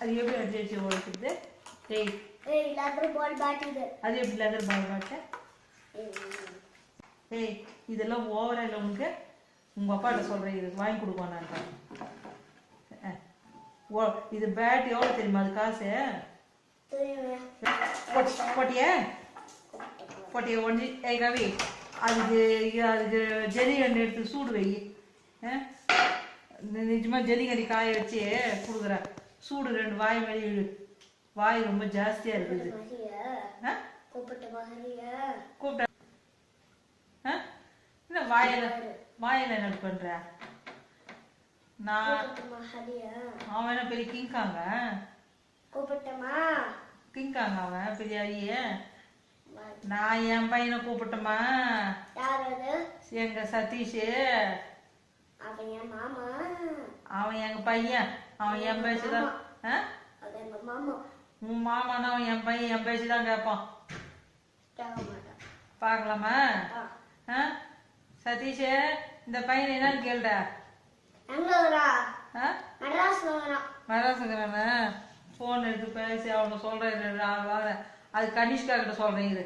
அது எப்படி அடிச்சு அடிச்சு உடைக்கிறது டேய் ஏய் பால் பேட் இது. அது எப்படி லெதர் பால் பாட்ட ஏய் இதெல்லாம் ஓவரா இல்லை உனக்கு? உங்க அப்பாட்ட சொல்றேன் இது வாங்கி கொடுப்போம் நான் ஓ இது பேட் எவ்வளோ தெரியுமா? அது காசு? போட்டியா? போட்டிய ஒன்று ஏய் ரவி அதுக்கு அதுக்கு ஜல்லிகண்டு எடுத்து சூடு வை. ஆ? நி- நிஜமா ஜல்லிகண்டி காய வச்சு கொடுக்குறேன். சூடு ரெண்டு வாய் மேலே இழு. வாய் ரொம்ப ஜாஸ்தியா இருக்குது? கூப்பிட்ட? என்ன வாயில வாயில என்ன பண்ற? நான் அவன் என்ன பெரிய கிங்காங்க? கூப்பிட்டமா? கிங்காங்க அவன் பெரிய அழிய நான் என் பையனை கூப்பிட்டோமா? எங்க சதீஷ். அவன் என் மாமா. அவன் எங்க பையன் அவன் என் பேச்சுதான் உன் மாமானா அவன் என் பையன் என் பேச்சு தான் கேட்பான் பார்க்கலாமா? சதீஷ் இந்த பையன் என்னன்னு கேளுடா. மராசங்கிறானே ஃபோன் எடுத்து பேசி அவனை சொல்கிறேன் அது கனிஷ்கா கிட்ட சொல்கிறேன் இரு.